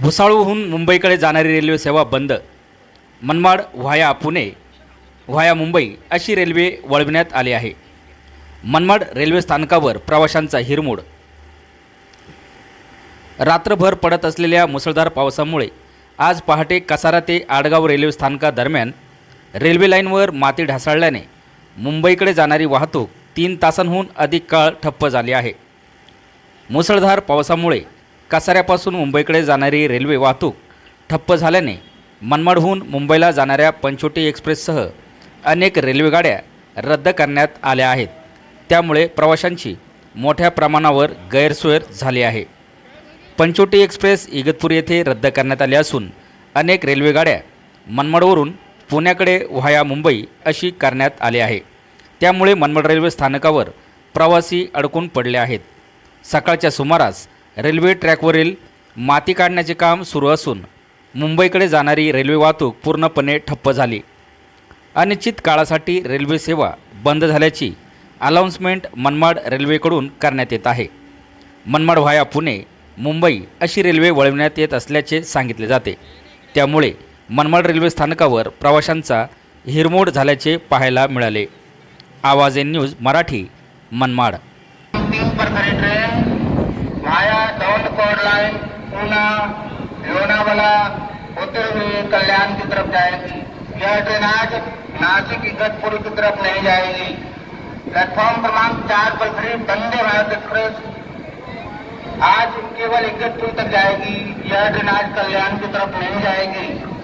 भुसाळूहून मुंबईकडे जाणारी रेल्वे सेवा बंद. मनमाड व्हाया पुणे व्हाया मुंबई अशी रेल्वे वळविण्यात आली आहे. मनमाड रेल्वे स्थानकावर प्रवाशांचा हिरमोड. रात्रभर पडत असलेल्या मुसळधार पावसामुळे आज पहाटे कसारा ते आडगाव रेल्वे स्थानकादरम्यान रेल्वे लाईनवर माती ढासळल्याने मुंबईकडे जाणारी वाहतूक तीन तासांहून अधिक काळ ठप्प झाली आहे. मुसळधार पावसामुळे कसाऱ्यापासून मुंबईकडे जाणारी रेल्वे वाहतूक ठप्प झाल्याने मनमाडहून मुंबईला जाणाऱ्या पंचोटी एक्सप्रेससह अनेक रेल्वेगाड्या रद्द करण्यात आल्या आहेत. त्यामुळे प्रवाशांची मोठ्या प्रमाणावर गैरसोय झाली आहे. पंचोटी एक्सप्रेस इगतपुरी येथे रद्द करण्यात आली असून अनेक रेल्वेगाड्या मनमाडवरून पुण्याकडे व्हाया मुंबई अशी करण्यात आली आहे. त्यामुळे मनमाड रेल्वे स्थानकावर प्रवासी अडकून पडले आहेत. सकाळच्या सुमारास रेल्वे ट्रॅकवरील माती काढण्याचे काम सुरू असून मुंबईकडे जाणारी रेल्वे वाहतूक पूर्णपणे ठप्प झाली. अनिश्चित काळासाठी रेल्वे सेवा बंद झाल्याची अनाऊन्समेंट मनमाड रेल्वेकडून करण्यात येत आहे. मनमाड व्हाया पुणे मुंबई अशी रेल्वे वळविण्यात येत असल्याचे सांगितले जाते. त्यामुळे मनमाड रेल्वे स्थानकावर प्रवाशांचा हिरमोड झाल्याचे पाहायला मिळाले. आवाज एन न्यूज मराठी मनमाड तीन पर खड़ी train via down code line Poona Lonavala Kalyan की तरफ जाएगी यह ट्रेन आज नासिक इगतपुर की तरफ नहीं जाएगी प्लेटफॉर्म क्रमांक चार पर खड़ी वंदे भारत एक्सप्रेस. आज केवल इगतपुर तक जाएगी यह ट्रेन आज कल्याण की तरफ नहीं जाएगी